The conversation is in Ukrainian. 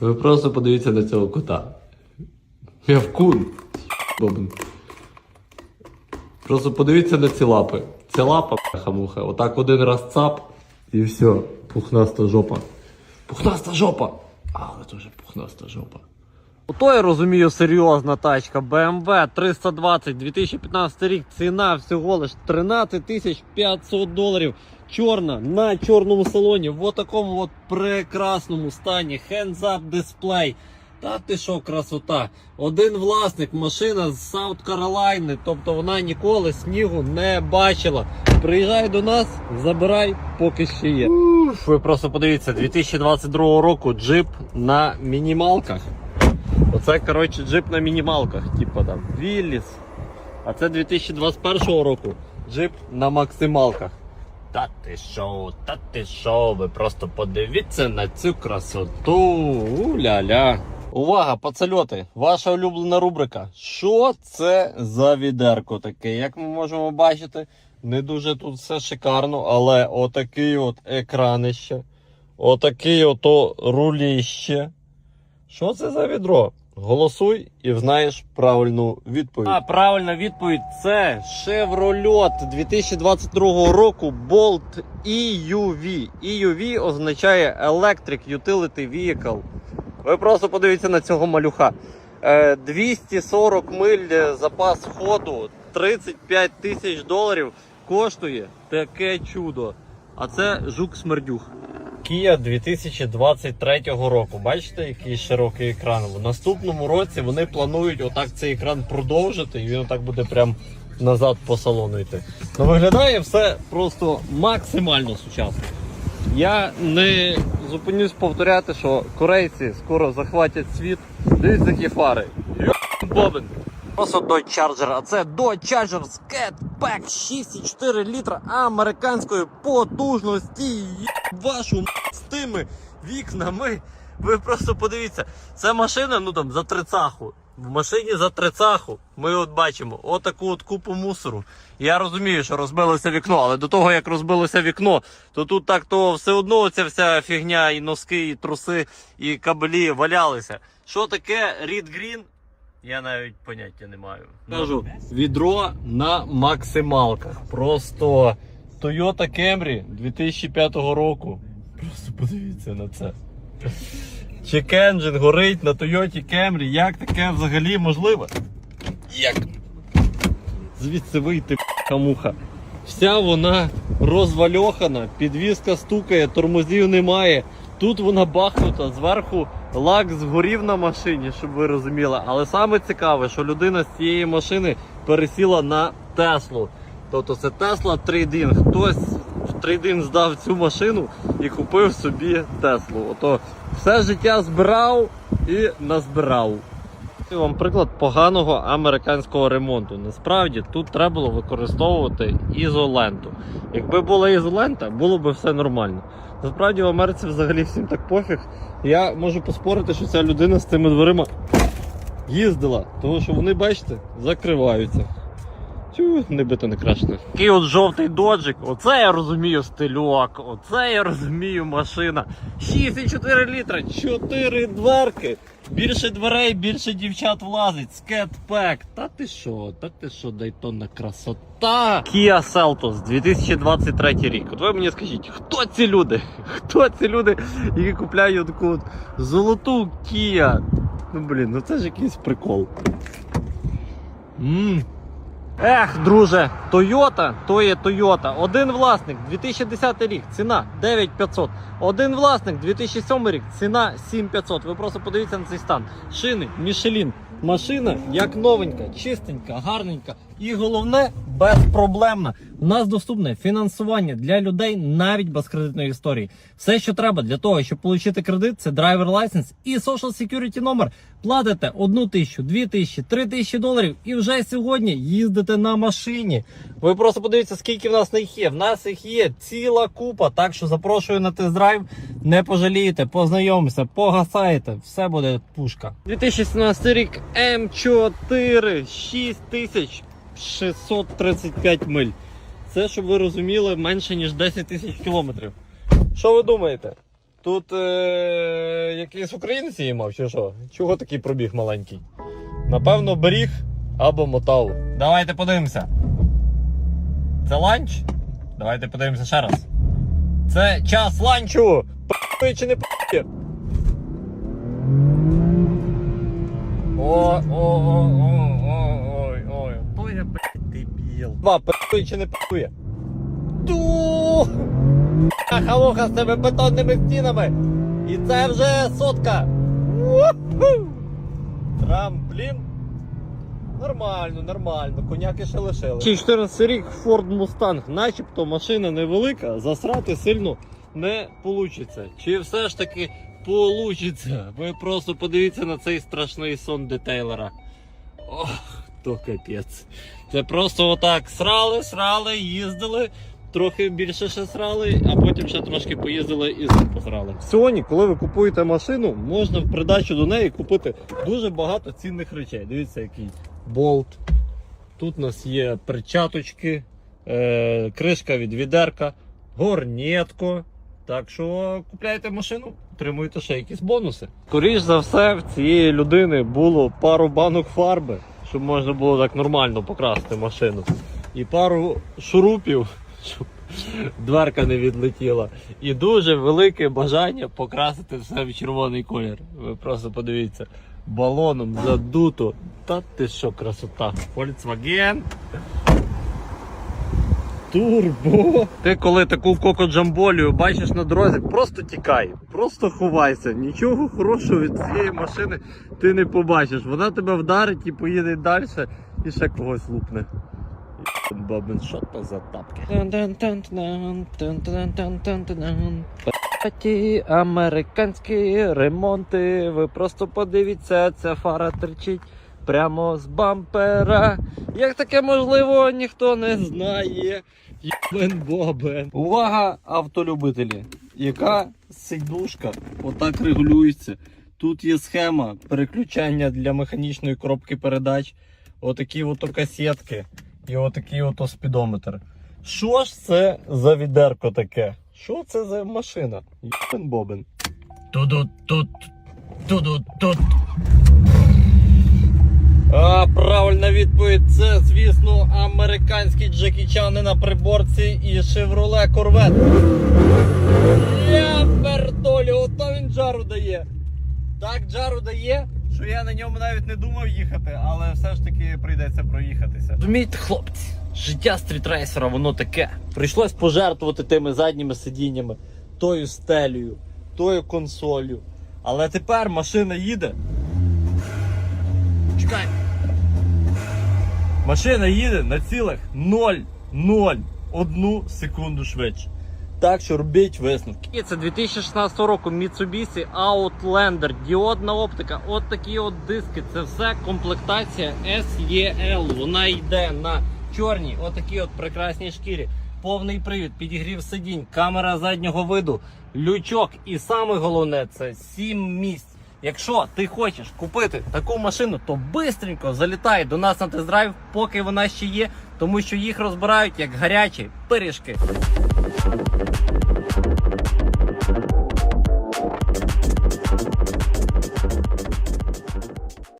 Ви просто подивіться на цього кота. Мявкун. Просто подивіться на ці лапи. Це лапа, хамуха. Отак один раз цап і все. Пухнаста жопа. Пухнаста жопа. Але дуже пухнаста жопа. Ото я розумію серйозна тачка. BMW 320 2015 рік. Ціна всього лиш 13 500 доларів. Чорна на чорному салоні. В такому от прекрасному стані. Hands-up дисплей. Та ти що, красота? Один власник, машина з Саут Каролайни, тобто вона ніколи снігу не бачила. Приїжджай до нас, забирай, поки ще є. Уф, ви просто подивіться, 2022 року джип на мінімалках. Оце, коротше, джип на мінімалках, типу там Вілліс. А це 2021 року джип на максималках. Та ти що, та ти що, ви просто подивіться на цю красоту. У-ля-ля. Увага, пацальоти! Ваша улюблена рубрика. Що це за відерко таке? Як ми можемо бачити, не дуже тут все шикарно, але отакий от екранище, отакий ото руліще. Що це за відро? Голосуй і знаєш правильну відповідь. А правильна відповідь це Chevrolet 2022 року Bolt EUV. EUV означає Electric Utility Vehicle. Ви просто подивіться на цього малюха. Е, 240 миль е, запас ходу, 35 тисяч доларів коштує таке чудо. А це жук смердюх. Kia 2023 року. Бачите, який широкий екран. В наступному році вони планують отак цей екран продовжити, і він отак буде прям назад по салону йти. Ну виглядає все просто максимально сучасно. Я не зупинюсь повторяти, що корейці скоро захватять світ. Дивіться, які фари. Бобин. Просто Dodge Charger, а це Dodge Charger Scat Pack 6,4 літра американської потужності. Вашу тими вікнами. Ви просто подивіться, це машина, ну там за трицаху. В машині за трицаху ми от бачимо отаку от купу мусору. Я розумію, що розбилося вікно, але до того як розбилося вікно, то тут так то все одно ця вся фігня, і носки, і труси, і кабелі валялися. Що таке Reed Green? Я навіть поняття не маю. Кажу, відро на максималках. Просто Toyota Camry 2005 року. Просто подивіться на це. Engine горить на Toyota Camry. Як таке взагалі можливо? Як? Звідси вийти хамуха. Вся вона розвальохана, підвізка стукає, тормозів немає. Тут вона бахнута, зверху лак згорів на машині, щоб ви розуміли. Але саме цікаве, що людина з цієї машини пересіла на Теслу. Тобто це Тесла трейдинг. Хтось в трейдинг здав цю машину і купив собі Теслу. Ото все життя збирав і назбирав. Вам приклад поганого американського ремонту. Насправді тут треба було використовувати ізоленту. Якби була ізолента, було б все нормально. Насправді в Америці взагалі всім так пофіг. Я можу поспорити, що ця людина з цими дверима їздила, тому що вони, бачите, закриваються. Тю, не бито не крашне. Такий от жовтий доджик, оце я розумію стильок, оце я розумію машина. 6,4 літра, 4 дверки. Більше дверей, більше дівчат влазить. Скетпек. Та ти що? Та ти що, Дайтонна красота. Kia Seltos 2023 рік. От ви мені скажіть, хто ці люди? Хто ці люди, які купляють таку от золоту Kia? Ну блін, ну це ж якийсь прикол. Ммм. Ех, друже, Toyota, то є Toyota. Один власник, 2010 рік, ціна 9500. Один власник, 2007 рік, ціна 7500. Ви просто подивіться на цей стан. Шини, мішелін. Машина як новенька, чистенька, гарненька. І головне, безпроблемна. У нас доступне фінансування для людей навіть без кредитної історії. Все, що треба для того, щоб отримати кредит, це драйвер лайсенс і social security номер. Платите одну тисячу, дві тисячі, три тисячі доларів і вже сьогодні їздите на машині. Ви просто подивіться, скільки в нас їх є. В нас їх є ціла купа. Так що запрошую на тест-драйв. Не пожалієте, познайомся, погасаєте. Все буде пушка. 2017 рік М4 6635 миль. Це, щоб ви розуміли, менше ніж 10 тисяч кілометрів. Що ви думаєте? Тут е- якийсь українець її мав, чи що? Чого такий пробіг маленький? Напевно, беріг або мотав. Давайте подивимося. Це ланч? Давайте подивимося ще раз. Це час ланчу! П***є чи не? О, о, о, о, о, Два, п***є чи не п***є? Ду! Хаха з тебе бетонними стінами. І це вже сотка. Трамплін. Нормально, нормально, коняки ще лишили. 14 рік Ford Mustang, начебто машина невелика, засрати сильно не получиться. Чи все ж таки получиться? Ви просто подивіться на цей страшний сон детейлера. Ох, то капець. Це просто отак срали, срали, їздили. Трохи більше ще срали, а потім ще трошки поїздили і знов посрали. Сьогодні, коли ви купуєте машину, можна в придачу до неї купити дуже багато цінних речей. Дивіться, який болт. Тут у нас є перчаточки, е, кришка від відерка, горнєтко. Так що купляйте машину, отримуєте ще якісь бонуси. Скоріш за все, в цієї людини було пару банок фарби, щоб можна було так нормально покрасити машину. І пару шурупів, щоб дверка не відлетіла. І дуже велике бажання покрасити все в червоний колір. Ви просто подивіться. Балоном задуто. Та ти що, красота. Volkswagen. Турбо. Ти коли таку коко-джамболію бачиш на дорозі, просто тікай, просто ховайся. Нічого хорошого від цієї машини ти не побачиш. Вона тебе вдарить і поїде далі і ще когось лупне. Бабин, що то за тапки? Ті американські ремонти. Ви просто подивіться, ця фара терчить прямо з бампера. Як таке можливо, ніхто не знає. Єбен бобен. Увага, автолюбителі! Яка сидушка отак регулюється? Тут є схема переключання для механічної коробки передач. Отакі ото касетки і отакий ото спідометр. Що ж це за відерко таке? Що це за машина? Єбен бобен. Туду-тут, туду-тут. А, правильна відповідь це, звісно, американські джекічани на приборці і Chevrolet Corvette. Я бертолі, ото він джару дає. Так джару дає, що я на ньому навіть не думав їхати, але все ж таки прийдеться проїхатися. Розумієте, хлопці, життя стрітрейсера, воно таке. Прийшлось пожертвувати тими задніми сидіннями, тою стелею, тою консолью. Але тепер машина їде. Чекай. Машина їде на цілих 0,01 секунду швидше. Так що робіть висновки. І це 2016 року Mitsubishi Outlander, діодна оптика, от такі от диски. Це все комплектація SEL. Вона йде на чорній, отакій от прекрасній шкірі. Повний привід, підігрів сидінь, камера заднього виду, лючок. І саме головне це 7 місць. Якщо ти хочеш купити таку машину, то бистренько залітай до нас на тест-драйв, поки вона ще є, тому що їх розбирають як гарячі пиріжки.